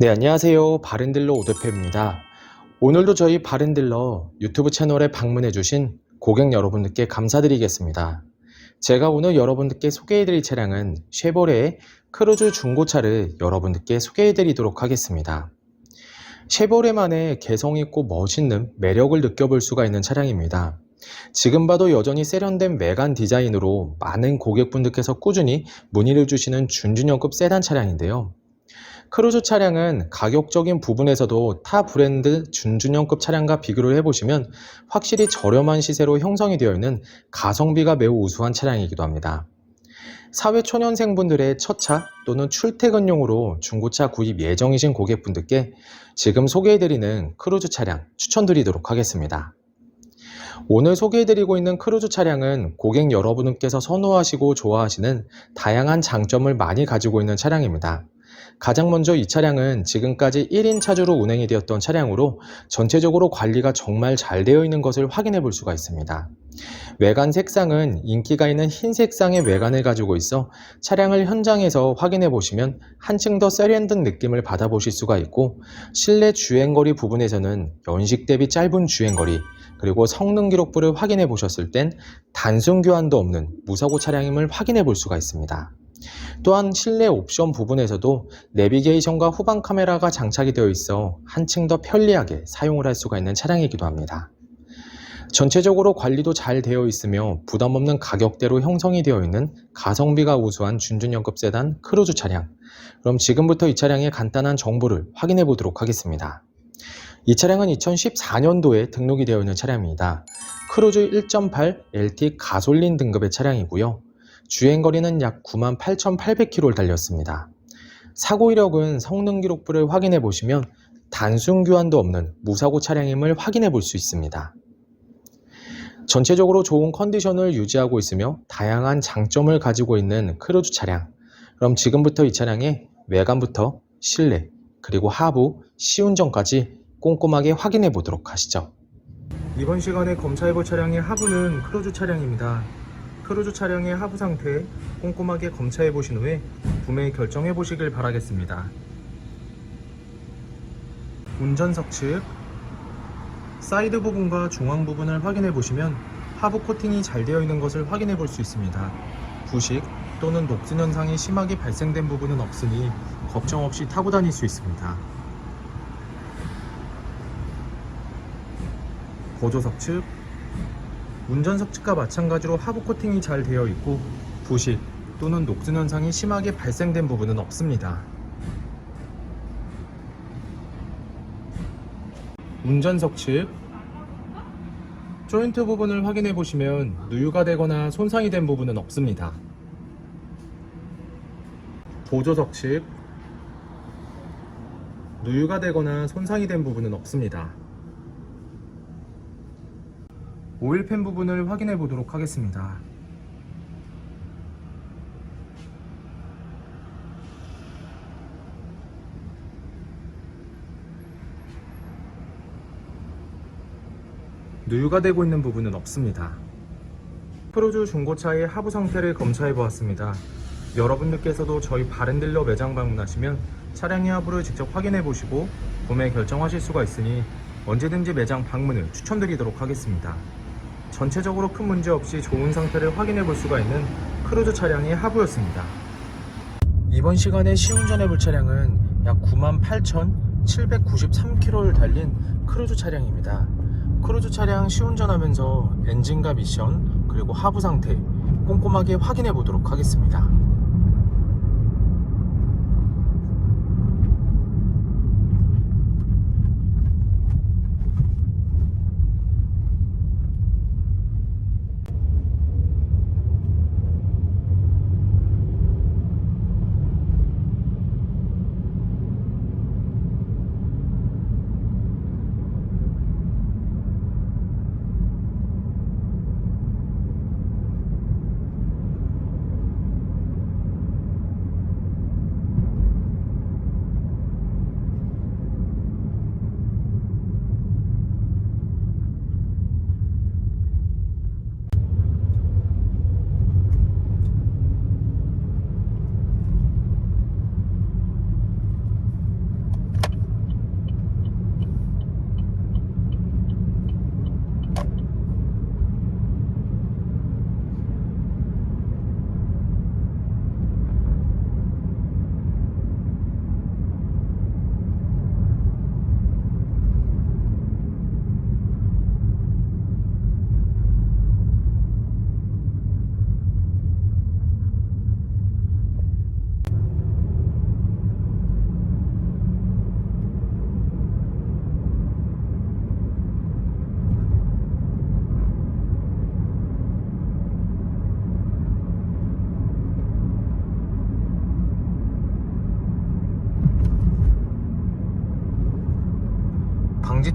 네, 안녕하세요. 바른딜러 오대표입니다. 오늘도 저희 바른딜러 유튜브 채널에 방문해주신 고객 여러분들께 감사드리겠습니다. 제가 오늘 여러분들께 소개해드릴 차량은 쉐보레의 크루즈 중고차를 여러분들께 소개해드리도록 하겠습니다. 쉐보레만의 개성있고 멋있는 매력을 느껴볼 수가 있는 차량입니다. 지금 봐도 여전히 세련된 메간 디자인으로 많은 고객분들께서 꾸준히 문의를 주시는 준준형급 세단 차량인데요. 크루즈 차량은 가격적인 부분에서도 타 브랜드 준준형급 차량과 비교를 해보시면 확실히 저렴한 시세로 형성이 되어 있는 가성비가 매우 우수한 차량이기도 합니다. 사회 초년생분들의 첫차 또는 출퇴근용으로 중고차 구입 예정이신 고객분들께 지금 소개해드리는 크루즈 차량 추천드리도록 하겠습니다. 오늘 소개해드리고 있는 크루즈 차량은 고객 여러분께서 선호하시고 좋아하시는 다양한 장점을 많이 가지고 있는 차량입니다. 가장 먼저 이 차량은 지금까지 1인 차주로 운행이 되었던 차량으로 전체적으로 관리가 정말 잘 되어 있는 것을 확인해 볼 수가 있습니다. 외관 색상은 인기가 있는 흰 색상의 외관을 가지고 있어 차량을 현장에서 확인해 보시면 한층 더 세련된 느낌을 받아보실 수가 있고 실내 주행거리 부분에서는 연식 대비 짧은 주행거리 그리고 성능 기록부를 확인해 보셨을 땐 단순 교환도 없는 무사고 차량임을 확인해 볼 수가 있습니다. 또한 실내 옵션 부분에서도 내비게이션과 후방 카메라가 장착이 되어 있어 한층 더 편리하게 사용을 할 수가 있는 차량이기도 합니다. 전체적으로 관리도 잘 되어 있으며 부담 없는 가격대로 형성이 되어 있는 가성비가 우수한 준준형급 세단 크루즈 차량. 그럼 지금부터 이 차량의 간단한 정보를 확인해 보도록 하겠습니다. 이 차량은 2014년도에 등록이 되어 있는 차량입니다. 크루즈 1.8 LT 가솔린 등급의 차량이고요. 주행거리는 약 98,800km를 달렸습니다. 사고 이력은 성능 기록부를 확인해 보시면 단순 교환도 없는 무사고 차량임을 확인해 볼 수 있습니다. 전체적으로 좋은 컨디션을 유지하고 있으며 다양한 장점을 가지고 있는 크루즈 차량. 그럼 지금부터 이 차량의 외관부터 실내, 그리고 하부, 시운전까지 꼼꼼하게 확인해 보도록 하시죠. 이번 시간에 검사해 볼 차량의 하부는 크루즈 차량입니다. 크루즈 차량의 하부 상태 꼼꼼하게 검사해 보신 후에 구매 결정해 보시길 바라겠습니다. 운전석 측 사이드 부분과 중앙 부분을 확인해 보시면 하부 코팅이 잘 되어 있는 것을 확인해 볼 수 있습니다. 부식 또는 녹슨 현상이 심하게 발생된 부분은 없으니 걱정 없이 타고 다닐 수 있습니다. 보조석 측 운전석 측과 마찬가지로 하부 코팅이 잘 되어 있고 부식 또는 녹슨 현상이 심하게 발생된 부분은 없습니다. 운전석 측 조인트 부분을 확인해 보시면 누유가 되거나 손상이 된 부분은 없습니다. 보조석 측 누유가 되거나 손상이 된 부분은 없습니다. 오일팬 부분을 확인해 보도록 하겠습니다. 누유가 되고 있는 부분은 없습니다. 프로즈 중고차의 하부 상태를 검사해 보았습니다. 여러분들께서도 저희 바른딜러 매장 방문하시면 차량의 하부를 직접 확인해 보시고 구매 결정하실 수가 있으니 언제든지 매장 방문을 추천드리도록 하겠습니다. 전체적으로 큰 문제 없이 좋은 상태를 확인해 볼 수가 있는 크루즈 차량의 하부였습니다. 이번 시간에 시운전해 볼 차량은 약 98,793km를 달린 크루즈 차량입니다. 크루즈 차량 시운전하면서 엔진과 미션 그리고 하부 상태 꼼꼼하게 확인해 보도록 하겠습니다.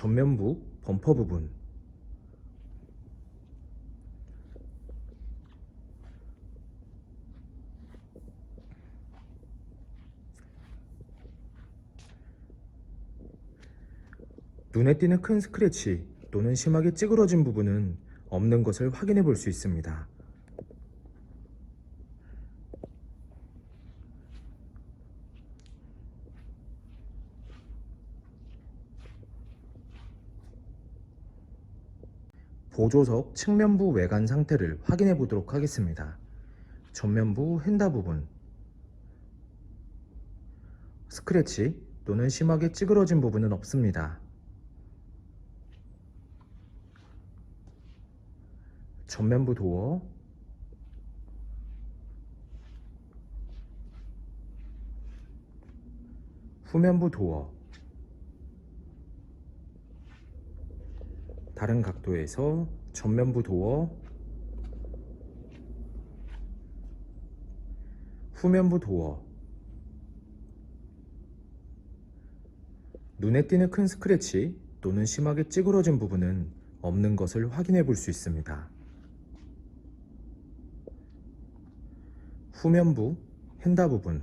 전면부 범퍼 부분 눈에 띄는 큰 스크래치 또는 심하게 찌그러진 부분은 없는 것을 확인해 볼 수 있습니다. 보조석 측면부 외관 상태를 확인해 보도록 하겠습니다. 전면부 핸다 부분 스크래치 또는 심하게 찌그러진 부분은 없습니다. 전면부 도어 후면부 도어 다른 각도에서 전면부 도어 후면부 도어 눈에 띄는 큰 스크래치 또는 심하게 찌그러진 부분은 없는 것을 확인해 볼 수 있습니다. 후면부 핸다 부분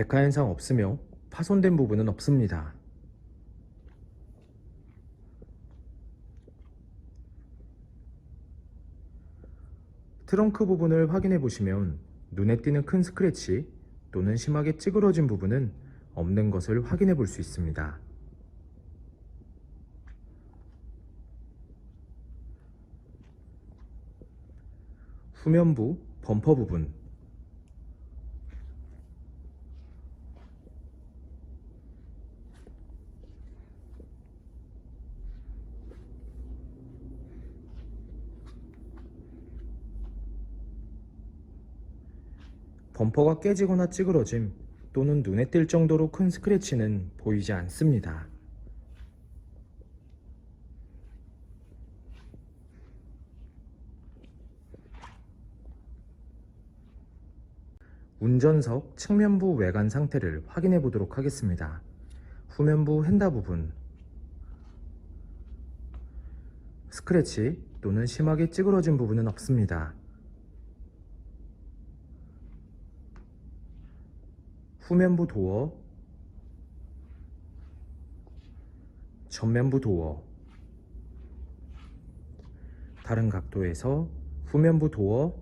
백화 현상 없으며 파손된 부분은 없습니다. 트렁크 부분을 확인해 보시면 눈에 띄는 큰 스크래치 또는 심하게 찌그러진 부분은 없는 것을 확인해 볼 수 있습니다. 후면부 범퍼 부분 범퍼가 깨지거나 찌그러짐 또는 눈에 띌 정도로 큰 스크래치는 보이지 않습니다. 운전석 측면부 외관 상태를 확인해 보도록 하겠습니다. 후면부 핸다 부분 스크래치 또는 심하게 찌그러진 부분은 없습니다. 후면부 도어, 전면부 도어, 다른 각도에서 후면부 도어,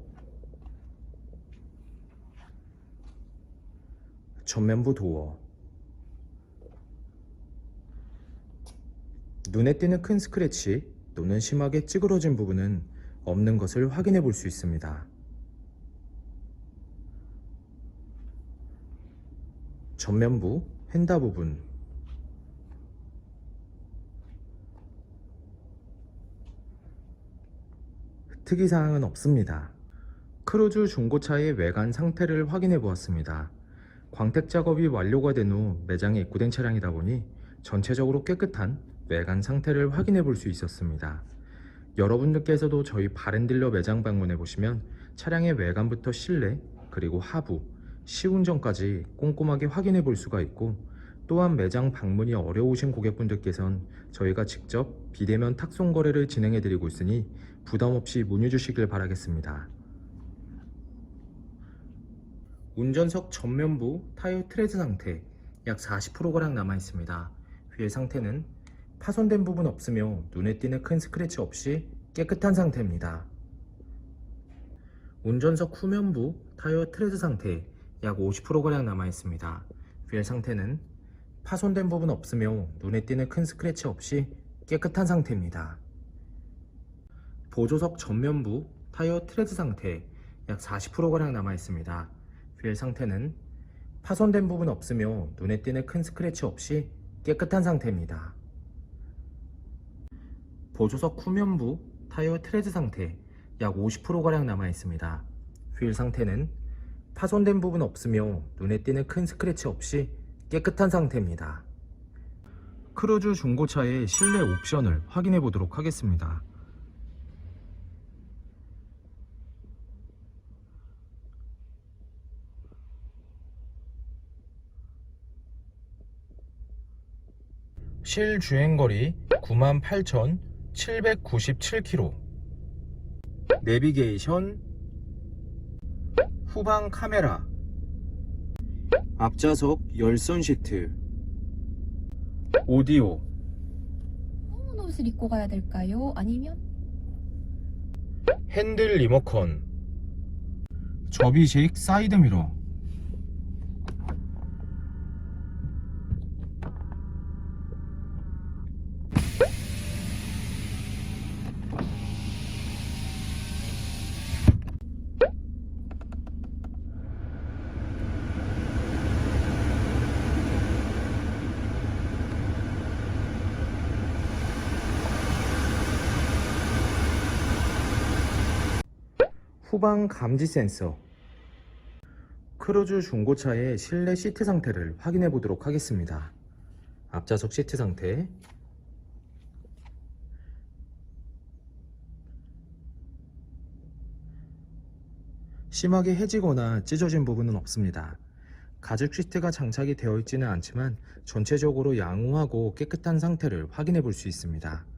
전면부 도어, 눈에 띄는 큰 스크래치 또는 심하게 찌그러진 부분은 없는 것을 확인해 볼 수 있습니다. 전면부 휀다 부분 특이사항은 없습니다. 크루즈 중고차의 외관 상태를 확인해 보았습니다. 광택 작업이 완료가 된 후 매장에 입고된 차량이다 보니 전체적으로 깨끗한 외관 상태를 확인해 볼 수 있었습니다. 여러분들께서도 저희 바렌딜러 매장 방문해 보시면 차량의 외관부터 실내 그리고 하부, 시운전까지 꼼꼼하게 확인해 볼 수가 있고 또한 매장 방문이 어려우신 고객분들께선 저희가 직접 비대면 탁송 거래를 진행해 드리고 있으니 부담 없이 문의 주시길 바라겠습니다. 운전석 전면부 타이어 트레드 상태 약 40%가량 남아 있습니다. 휠 상태는 파손된 부분 없으며 눈에 띄는 큰 스크래치 없이 깨끗한 상태입니다. 운전석 후면부 타이어 트레드 상태 약 50%가량 남아 있습니다. 휠 상태는 파손된 부분 없으며 눈에 띄는 큰 스크래치 없이 깨끗한 상태입니다. 보조석 전면부 타이어 트레드 상태 약 40%가량 남아 있습니다. 휠 상태는 파손된 부분 없으며 눈에 띄는 큰 스크래치 없이 깨끗한 상태입니다. 보조석 후면부 타이어 트레드 상태 약 50%가량 남아 있습니다. 휠 상태는 파손된 부분 없으며 눈에 띄는 큰 스크래치 없이 깨끗한 상태입니다. 크루즈 중고차의 실내 옵션을 확인해 보도록 하겠습니다. 실주행거리 98,797km 내비게이션 후방 카메라. 앞좌석 열선 시트. 오디오. 검은 옷을 입고 가야 될까요? 아니면? 핸들 리모컨. 접이식 사이드미러 후방 감지 센서 크루즈 중고차의 실내 시트 상태를 확인해 보도록 하겠습니다. 앞좌석 시트 상태 심하게 해지거나 찢어진 부분은 없습니다. 가죽 시트가 장착이 되어 있지는 않지만 전체적으로 양호하고 깨끗한 상태를 확인해 볼 수 있습니다.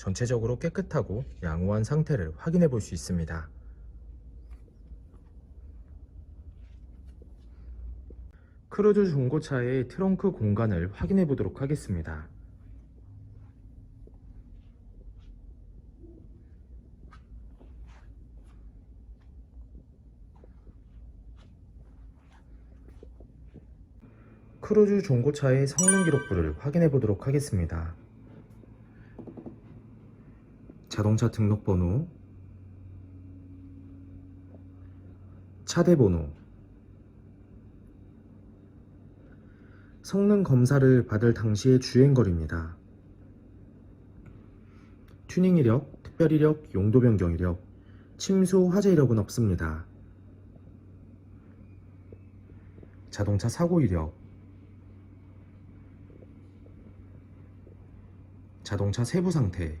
전체적으로 깨끗하고 양호한 상태를 확인해 볼 수 있습니다. 크루즈 중고차의 트렁크 공간을 확인해 보도록 하겠습니다. 크루즈 중고차의 성능 기록부를 확인해 보도록 하겠습니다. 자동차 등록번호, 차대 번호, 성능 검사를 받을 당시의 주행거리입니다. 튜닝 이력, 특별 이력, 용도 변경 이력, 침수 화재 이력은 없습니다. 자동차 사고 이력, 자동차 세부 상태,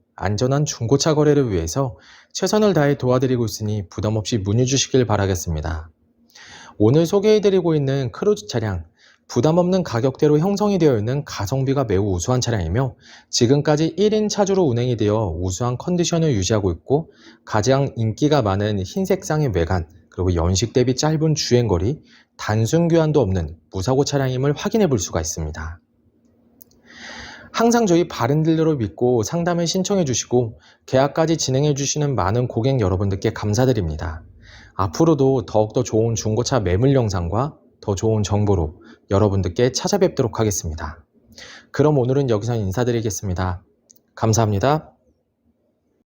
안전한 중고차 거래를 위해서 최선을 다해 도와드리고 있으니 부담 없이 문의 주시길 바라겠습니다. 오늘 소개해드리고 있는 크루즈 차량, 부담 없는 가격대로 형성이 되어 있는 가성비가 매우 우수한 차량이며 지금까지 1인 차주로 운행이 되어 우수한 컨디션을 유지하고 있고 가장 인기가 많은 흰색상의 외관 그리고 연식 대비 짧은 주행거리, 단순 교환도 없는 무사고 차량임을 확인해 볼 수가 있습니다. 항상 저희 바른딜러를 믿고 상담을 신청해 주시고 계약까지 진행해 주시는 많은 고객 여러분들께 감사드립니다. 앞으로도 더욱더 좋은 중고차 매물 영상과 더 좋은 정보로 여러분들께 찾아뵙도록 하겠습니다. 그럼 오늘은 여기서 인사드리겠습니다. 감사합니다.